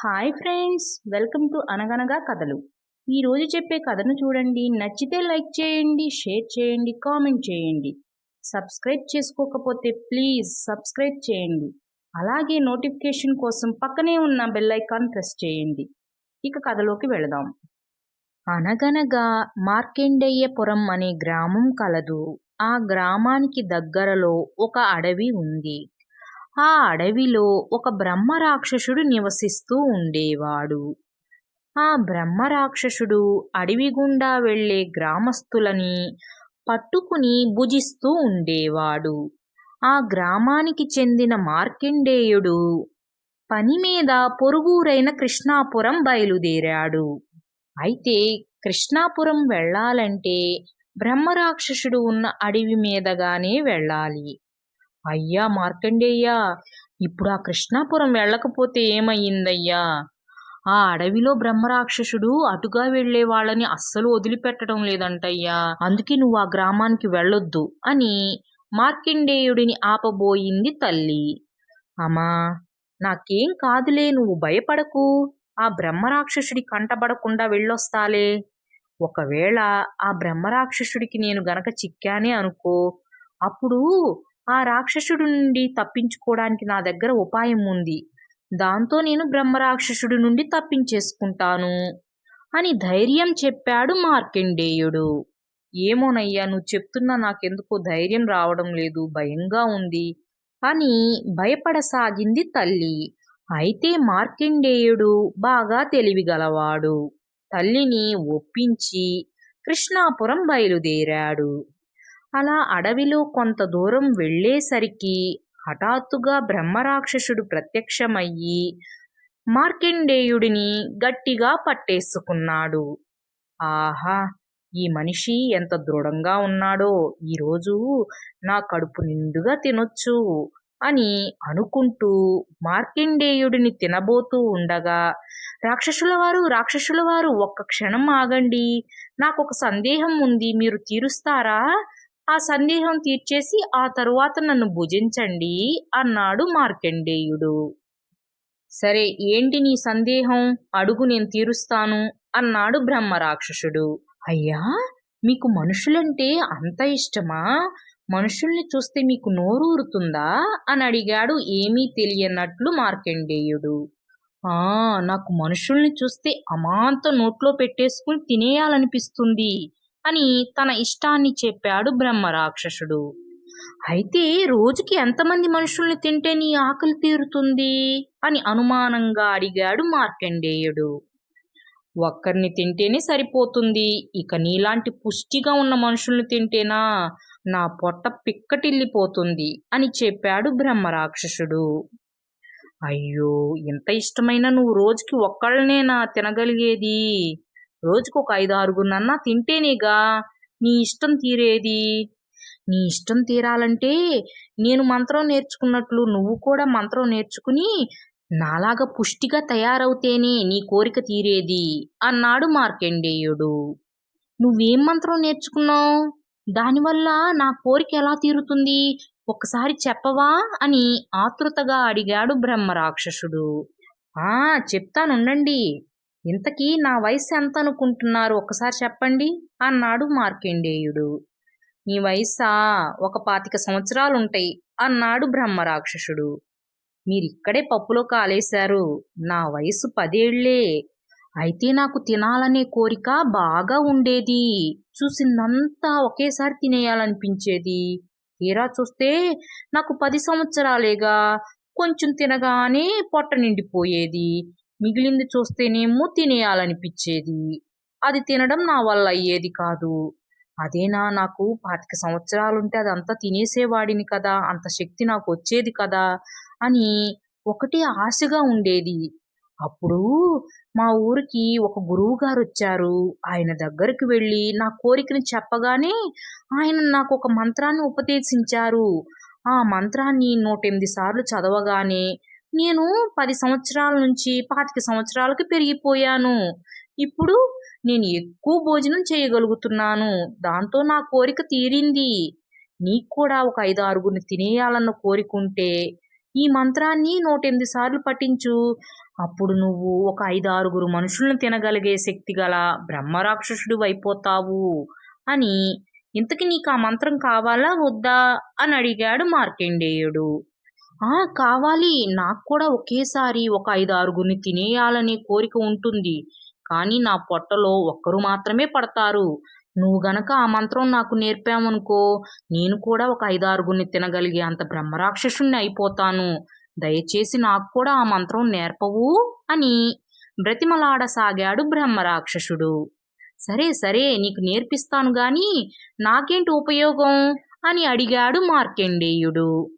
Hi friends welcome to అనగనగా కథలు ఈరోజు చెప్పే కథను చూడండి. నచ్చితే లైక్ చేయండి షేర్ చేయండి కామెంట్ చేయండి. సబ్స్క్రైబ్ చేసుకోకపోతే ప్లీజ్ సబ్స్క్రైబ్ చేయండి. అలాగే నోటిఫికేషన్ కోసం పక్కనే ఉన్న బెల్ ఐకాన్ ప్రెస్ చేయండి. ఇక కథలోకి వెళదాం. అనగనగా మార్కెండయ్యపురం అనే గ్రామం కలదు. ఆ గ్రామానికి దగ్గరలో ఒక అడవి ఉంది. ఆ అడవిలో ఒక బ్రహ్మ రాక్షసుడు నివసిస్తూ ఉండేవాడు. ఆ బ్రహ్మరాక్షసుడు అడవి గుండా వెళ్ళే గ్రామస్తులని పట్టుకుని భుజిస్తూ ఉండేవాడు. ఆ గ్రామానికి చెందిన మార్కండేయుడు పని మీద పొరుగురైన కృష్ణాపురం బయలుదేరాడు. అయితే కృష్ణాపురం వెళ్ళాలంటే బ్రహ్మరాక్షసుడు ఉన్న అడవి మీదగానే వెళ్ళాలి. అయ్యా మార్కండేయ్యా ఇప్పుడు ఆ కృష్ణాపురం వెళ్ళకపోతే ఏమయ్యిందయ్యా? ఆ అడవిలో బ్రహ్మరాక్షసుడు అటుగా వెళ్ళే వాళ్ళని అస్సలు వదిలిపెట్టడం లేదంటయ్యా. అందుకే నువ్వు ఆ గ్రామానికి వెళ్ళొద్దు అని మార్కండేయుడిని ఆపబోయింది తల్లి. అమ్మా నాకేం కాదులే నువ్వు భయపడకు. ఆ బ్రహ్మరాక్షసుడి కంటబడకుండా వెళ్ళొస్తాలే. ఒకవేళ ఆ బ్రహ్మరాక్షసుడికి నేను గనక చిక్కానే అనుకో అప్పుడు ఆ రాక్షసుడి నుండి తప్పించుకోవడానికి నా దగ్గర ఉపాయం ఉంది. దాంతో నేను బ్రహ్మరాక్షసుడి నుండి తప్పించేసుకుంటాను అని ధైర్యం చెప్పాడు మార్కండేయుడు. ఏమోనయ్యా నువ్వు చెప్తున్నా నాకెందుకో ధైర్యం రావడం లేదు భయంగా ఉంది అని భయపడసాగింది తల్లి. అయితే మార్కండేయుడు బాగా తెలివిగలవాడు. తల్లిని ఒప్పించి కృష్ణాపురం బయలుదేరాడు. అలా అడవిలో కొంత దూరం వెళ్ళేసరికి హఠాత్తుగా బ్రహ్మరాక్షసుడు ప్రత్యక్షమయ్యి మార్కండేయుడిని గట్టిగా పట్టేసుకున్నాడు. ఆహా! ఈ మనిషి ఎంత దృఢంగా ఉన్నాడో ఈరోజు నా కడుపు నిండుగా తినొచ్చు అని అనుకుంటూ మార్కండేయుడిని తినబోతూ ఉండగా రాక్షసుల వారు రాక్షసుల వారు ఒక్క క్షణం ఆగండి. నాకు ఒక సందేహం ఉంది. మీరు తీరుస్తారా? ఆ సందేహం తీర్చేసి ఆ తరువాత నన్ను భుజించండి అన్నాడు మార్కండేయుడు. సరే ఏంటి నీ సందేహం? అడుగు నేను తీరుస్తాను అన్నాడు బ్రహ్మరాక్షసుడు. అయ్యా మీకు మనుషులంటే అంత ఇష్టమా? మనుషుల్ని చూస్తే మీకు నోరు ఊరుతుందా అని అడిగాడు ఏమీ తెలియనట్లు మార్కండేయుడు. ఆ నాకు మనుషుల్ని చూస్తే అమాంత నోట్లో పెట్టేసుకుని తినేయాలనిపిస్తుంది. అని తన ఇష్టాన్ని చెప్పాడు బ్రహ్మరాక్షసుడు. అయితే రోజుకి ఎంతమంది మనుషుల్ని తింటే నీ ఆకలి తీరుతుంది? అని అనుమానంగా అడిగాడు మార్కండేయుడు. ఒక్కరిని తింటేనే సరిపోతుంది. ఇక నీలాంటి పుష్టిగా ఉన్న మనుషుల్ని తింటేనా? నా పొట్ట పిక్కటిల్లిపోతుంది అని చెప్పాడు బ్రహ్మరాక్షసుడు. అయ్యో ఇంత ఇష్టమైన నువ్వు రోజుకి ఒక్కళ్ళనేనా తినగలిగేది? రోజుకు ఒక ఐదు ఆరుగురునన్నా తింటేనేగా నీ ఇష్టం తీరేది? నీ ఇష్టం తీరాలంటే నేను మంత్రం నేర్చుకున్నట్లు నువ్వు కూడా మంత్రం నేర్చుకుని నాలాగా పుష్టిగా తయారవుతేనే నీ కోరిక తీరేది అన్నాడు మార్కెండేయుడు. నువ్వేం మంత్రం నేర్చుకున్నావు? దానివల్ల నా కోరిక ఎలా తీరుతుంది? ఒక్కసారి చెప్పవా? అని ఆతృతగా అడిగాడు బ్రహ్మరాక్షసుడు. ఆ చెప్తానుండండి. ఇంతకీ నా వయసు ఎంత అనుకుంటున్నారు ఒకసారి చెప్పండి అన్నాడు మార్కండేయుడు. నీ వయసా ఒక పాతిక సంవత్సరాలుంటాయి అన్నాడు బ్రహ్మరాక్షసుడు. మీరిక్కడే పప్పులో కాలేశారు. నా వయసు పదేళ్ళే. అయితే నాకు తినాలనే కోరిక బాగా ఉండేది. చూసిందంతా ఒకేసారి తినేయాలనిపించేది. తీరా చూస్తే నాకు పది సంవత్సరాలేగా. కొంచెం తినగానే పొట్ట నిండిపోయేది. మిగిలింది చూస్తేనేమో తినేయాలనిపించేది. అది తినడం నా వల్ల అయ్యేది కాదు. అదేనా నాకు పాతిక సంవత్సరాలుంటే అదంతా తినేసేవాడిని కదా అంత శక్తి నాకు వచ్చేది కదా అని ఒకటి ఆశగా ఉండేది. అప్పుడు మా ఊరికి ఒక గురువు గారు వచ్చారు ఆయన దగ్గరికి వెళ్ళి నా కోరికను చెప్పగానే ఆయన నాకు ఒక మంత్రాన్ని ఉపదేశించారు. ఆ మంత్రాన్ని నూట ఎనిమిది సార్లు చదవగానే నేను పది సంవత్సరాల నుంచి పాతిక సంవత్సరాలకి పెరిగిపోయాను. ఇప్పుడు నేను ఎక్కువ భోజనం చేయగలుగుతున్నాను. దాంతో నా కోరిక తీరింది. నీకు కూడా ఒక ఐదు ఆరుగురిని తినేయాలన్న కోరిక ఉంటే ఈ మంత్రాన్ని నూటెనిమిది సార్లు పఠించు. అప్పుడు నువ్వు ఒక ఐదు ఆరుగురు మనుషులను తినగలిగే శక్తి గల బ్రహ్మరాక్షసుడు అయిపోతావు అని. ఇంతకి నీకు ఆ మంత్రం కావాలా? వద్దా? అని అడిగాడు మార్కండేయుడు. కావాలి. నాకు కూడా ఒకేసారి ఒక ఐదు ఆరుగురిని తినేయాలనే కోరిక ఉంటుంది. కానీ నా పొట్టలో ఒక్కరు మాత్రమే పడతారు. నువ్వు గనక ఆ మంత్రం నాకు నేర్పావనుకో నేను కూడా ఒక ఐదు ఆరుగురిని తినగలిగే అంత బ్రహ్మరాక్షసుణ్ణి అయిపోతాను. దయచేసి నాకు కూడా ఆ మంత్రం నేర్పవు అని బ్రతిమలాడసాగాడు బ్రహ్మరాక్షసుడు. సరే సరే నీకు నేర్పిస్తాను గాని నాకేంటి ఉపయోగం? అని అడిగాడు మార్కండేయుడు.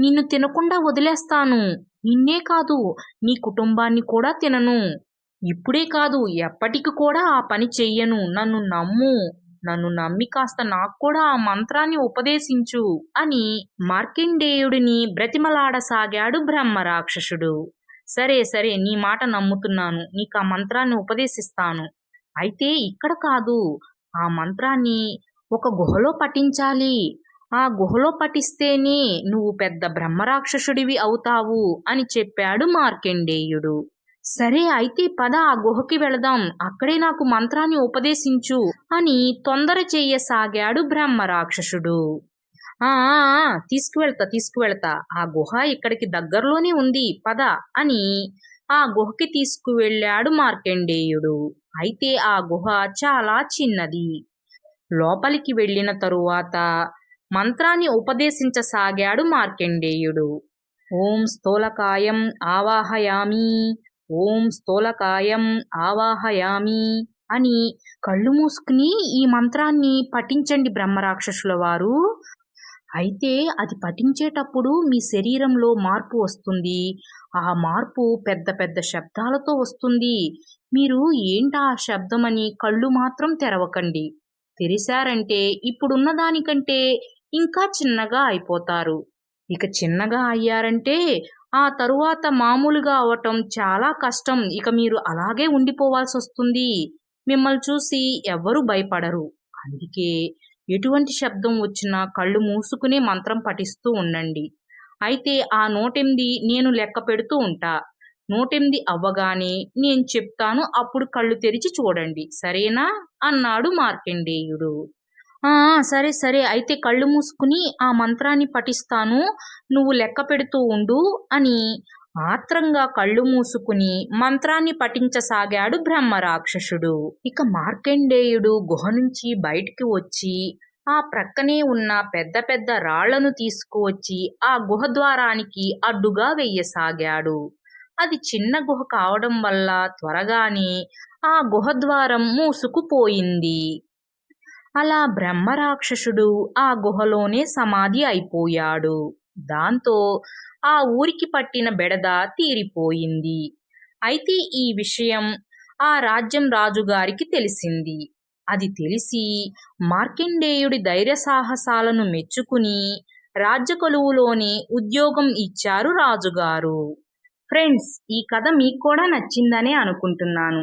నిన్ను తినకుండా వదిలేస్తాను. నిన్నే కాదు నీ కుటుంబాన్ని కూడా తినను. ఇప్పుడే కాదు ఎప్పటికి కూడా ఆ పని చెయ్యను. నన్ను నమ్ము. నన్ను నమ్మి కాస్త నాకు కూడా ఆ మంత్రాన్ని ఉపదేశించు అని మార్కిండేయుడిని బ్రతిమలాడసాగాడు బ్రహ్మరాక్షసుడు. సరే సరే నీ మాట నమ్ముతున్నాను. నీకు ఆ మంత్రాన్ని ఉపదేశిస్తాను. అయితే ఇక్కడ కాదు ఆ మంత్రాన్ని ఒక గుహలో పఠించాలి. ఆ గుహలో పఠిస్తేనే నువ్వు పెద్ద బ్రహ్మరాక్షసుడివి అవుతావు అని చెప్పాడు మార్కండేయుడు. సరే అయితే పద ఆ గుహకి వెళదాం. అక్కడే నాకు మంత్రాన్ని ఉపదేశించు అని తొందర చెయ్యసాగాడు బ్రహ్మరాక్షసుడు. ఆ ఆ, తీసుకువెళ్తా తీసుకువెళ్తా. ఆ గుహ ఇక్కడికి దగ్గరలోనే ఉంది. పద అని ఆ గుహకి తీసుకువెళ్ళాడు మార్కండేయుడు. అయితే ఆ గుహ చాలా చిన్నది. లోపలికి వెళ్ళిన తరువాత మంత్రాన్ని ఉపదేశించసాగాడు మార్కండేయుడు. ఓం స్థూలకాయం ఆవాహయామి ఓం స్థూలకాయం ఆవాహయామి అని కళ్ళు మూసుకుని ఈ మంత్రాన్ని పఠించండి బ్రహ్మరాక్షసుల వారు. అయితే అది పఠించేటప్పుడు మీ శరీరంలో మార్పు వస్తుంది. ఆ మార్పు పెద్ద పెద్ద శబ్దాలతో వస్తుంది. మీరు ఏంటా ఆ శబ్దమని కళ్ళు మాత్రం తెరవకండి. తెరిశారంటే ఇప్పుడున్న దానికంటే ఇంకా చిన్నగా అయిపోతారు. ఇక చిన్నగా అయ్యారంటే ఆ తరువాత మామూలుగా అవటం చాలా కష్టం. ఇక మీరు అలాగే ఉండిపోవాల్సి వస్తుంది మిమ్మల్ని చూసి ఎవ్వరూ భయపడరు. అందుకే ఎటువంటి శబ్దం వచ్చినా కళ్ళు మూసుకునే మంత్రం పఠిస్తూ ఉండండి. అయితే ఆ నూటెనిమిది నేను లెక్క పెడుతూ ఉంటా. నూటెనిమిది అవ్వగానే నేను చెప్తాను. అప్పుడు కళ్ళు తెరిచి చూడండి. సరేనా? అన్నాడు మార్కండేయుడు. సరే సరే. అయితే కళ్ళు మూసుకుని ఆ మంత్రాన్ని పఠిస్తాను. నువ్వు లెక్క పెడుతూ ఉండు అని ఆత్రంగా కళ్ళు మూసుకుని మంత్రాన్ని పఠించసాగాడు బ్రహ్మరాక్షసుడు. ఇక మార్కండేయుడు గుహ నుంచి బయటికి వచ్చి ఆ ప్రక్కనే ఉన్న పెద్ద పెద్ద రాళ్ళను తీసుకువచ్చి ఆ గుహ ద్వారానికి అడ్డుగా వెయ్యసాగాడు అది చిన్న గుహ కావడం వల్ల త్వరగానే ఆ గుహ ద్వారం మూసుకుపోయింది. అలా బ్రహ్మరాక్షసుడు ఆ గుహలోనే సమాధి అయిపోయాడు. దాంతో ఆ ఊరికి పట్టిన బెడద తీరిపోయింది. అయితే ఈ విషయం ఆ రాజ్యం రాజుగారికి తెలిసింది. అది తెలిసి మార్కండేయుడి ధైర్య సాహసాలను మెచ్చుకుని రాజ్యకొలువులోనే ఉద్యోగం ఇచ్చారు రాజుగారు. ఫ్రెండ్స్ ఈ కథ మీకు కూడా నచ్చిందనే అనుకుంటున్నాను.